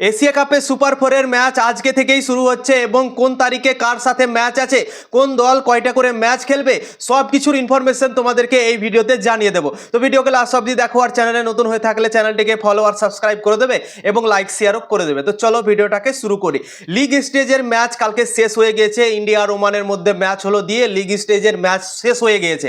Asia কাপে super ফোরের match আজকে থেকেই শুরু হচ্ছে এবং কোন তারিখে কার সাথে ম্যাচ আছে, কোন দল কয়টা করে ম্যাচ খেলবে, সব কিছুর ইনফরমেশন তোমাদেরকে এই ভিডিওতে জানিয়ে দেবো। তো ভিডিওকে লাস্ট অব্দি দেখো আর চ্যানেলে নতুন হয়ে থাকলে চ্যানেলটিকে ফলো আর সাবস্ক্রাইব করে দেবে এবং লাইক শেয়ারও করে দেবে। তো চলো ভিডিওটাকে শুরু করি। লিগ স্টেজের ম্যাচ কালকে শেষ হয়ে গিয়েছে। ইন্ডিয়া আর ওমানের মধ্যে ম্যাচ হলো দিয়ে লিগ স্টেজের ম্যাচ শেষ হয়ে গিয়েছে।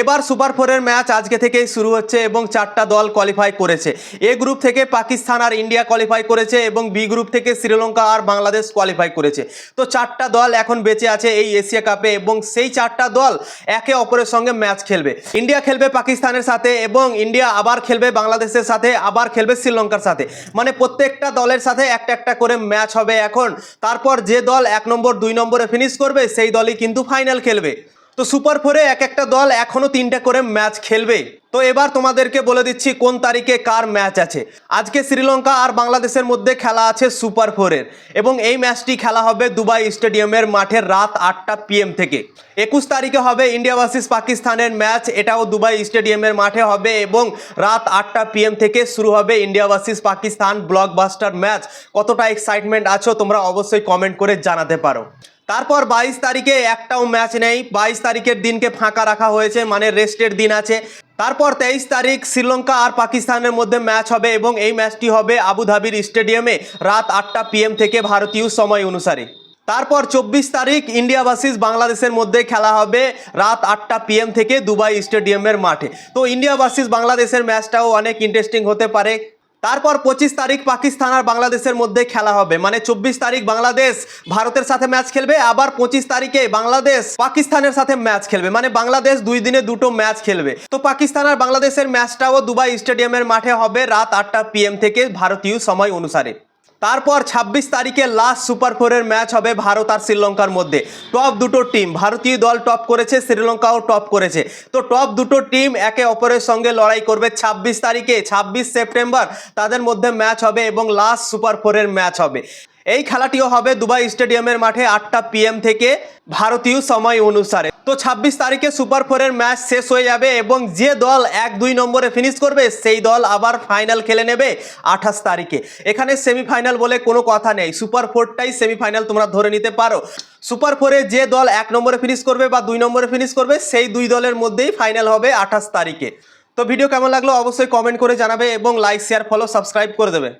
এবার সুপার ফোরের ম্যাচ আজকে থেকেই শুরু হচ্ছে এবং চারটা দল কোয়ালিফাই করেছে। এ গ্রুপ থেকে পাকিস্তান আর ইন্ডিয়া কোয়ালিফাই করেছে এবং বি গ্রুপ থেকে শ্রীলঙ্কা আর বাংলাদেশ কোয়ালিফাই করেছে। তো চারটা দল এখন বেঁচে আছে এই এশিয়া কাপে এবং সেই চারটা দল একে অপরের সঙ্গে ম্যাচ খেলবে। ইন্ডিয়া খেলবে পাকিস্তানের সাথে এবং ইন্ডিয়া আবার খেলবে বাংলাদেশের সাথে, আবার খেলবে শ্রীলঙ্কার সাথে। মানে প্রত্যেকটা দলের সাথে একটা একটা করে ম্যাচ হবে এখন। তারপর যে দল এক নম্বর, দুই নম্বরে ফিনিশ করবে, সেই দলই কিন্তু ফাইনাল খেলবে। তো সুপার ফোরে এক একটা দল এখনও তিনটা করে ম্যাচ খেলবে। তো এবার তোমাদেরকে বলে দিচ্ছি কোন তারিখে কার ম্যাচ আছে। আজকে শ্রীলঙ্কা আর বাংলাদেশের মধ্যে খেলা আছে সুপার ফোরের এবং এই ম্যাচটি খেলা হবে দুবাই স্টেডিয়ামের মাঠে রাত আটটা পিএম থেকে। একুশ তারিখে হবে ইন্ডিয়া ভার্সেস পাকিস্তানের ম্যাচ, এটাও দুবাই স্টেডিয়ামের মাঠে হবে এবং রাত আটটা পিএম থেকে শুরু হবে India versus Pakistan blockbuster match. কতটা এক্সাইটমেন্ট আছো তোমরা অবশ্যই কমেন্ট করে জানাতে পারো। তারপর বাইশ তারিখে একটাও ম্যাচ নেই। বাইশ তারিখের দিনকে ফাঁকা রাখা হয়েছে মানে রেস্টের দিন আছে। তারপর তেইশ তারিখ শ্রীলঙ্কা আর পাকিস্তানের মধ্যে ম্যাচ হবে এবং এই ম্যাচটি হবে আবুধাবির স্টেডিয়ামে রাত আটটা পিএম থেকে ভারতীয় সময় অনুসারে। তারপর চব্বিশ তারিখ ইন্ডিয়া ভার্সেস বাংলাদেশের মধ্যে খেলা হবে রাত আটটা পিএম থেকে দুবাই স্টেডিয়ামের মাঠে। তো ইন্ডিয়া ভার্সেস বাংলাদেশের ম্যাচটাও অনেক ইন্টারেস্টিং হতে পারে। তারপর পঁচিশ তারিখ পাকিস্তান আর বাংলাদেশের মধ্যে খেলা হবে। মানে চব্বিশ তারিখ বাংলাদেশ ভারতের সাথে ম্যাচ খেলবে, আবার পঁচিশ তারিখে বাংলাদেশ পাকিস্তানের সাথে ম্যাচ খেলবে। মানে বাংলাদেশ দুই দিনে দুটো ম্যাচ খেলবে। তো পাকিস্তান আর বাংলাদেশের ম্যাচটাও দুবাই স্টেডিয়ামের মাঠে হবে রাত আটটা পিএম থেকে ভারতীয় সময় অনুসারে। তারপর ২৬ তারিখে লাস্ট সুপার ফোরের ম্যাচ হবে ভারত আর শ্রীলঙ্কার মধ্যে। টপ দুটো টিম ভারতীয় দল টপ করেছে, শ্রীলঙ্কাও টপ করেছে। তো টপ দুটো টিম একে অপরের সঙ্গে লড়াই করবে ২৬ তারিখে ২৬ সেপ্টেম্বর, তাদের মধ্যে ম্যাচ হবে এবং লাস্ট সুপার ফোরের ম্যাচ হবে। এই খেলাটিও হবে দুবাই স্টেডিয়ামের মাঠে আটটা পিএম থেকে ভারতীয় সময় অনুসারে। তো ২৬ তারিখে সুপার ফোরের ম্যাচ শেষ হয়ে যাবে এবং যে দল এক দুই নম্বরে ফিনিশ করবে, সেই দল আবার ফাইনাল খেলে নেবে আঠাশ তারিখে। এখানে সেমিফাইনাল বলে কোনো কথা নেই। সুপার ফোরটাই সেমিফাইনাল তোমরা ধরে নিতে পারো। সুপার ফোরে যে দল এক নম্বরে ফিনিশ করবে বা দুই নম্বরে ফিনিশ করবে, সেই দুই দলের মধ্যেই ফাইনাল হবে আঠাশ তারিখে। তো ভিডিও কেমন লাগল অবশ্যই কমেন্ট করে জানাবে এবং লাইক শেয়ার ফলো সাবস্ক্রাইব করে দেবে।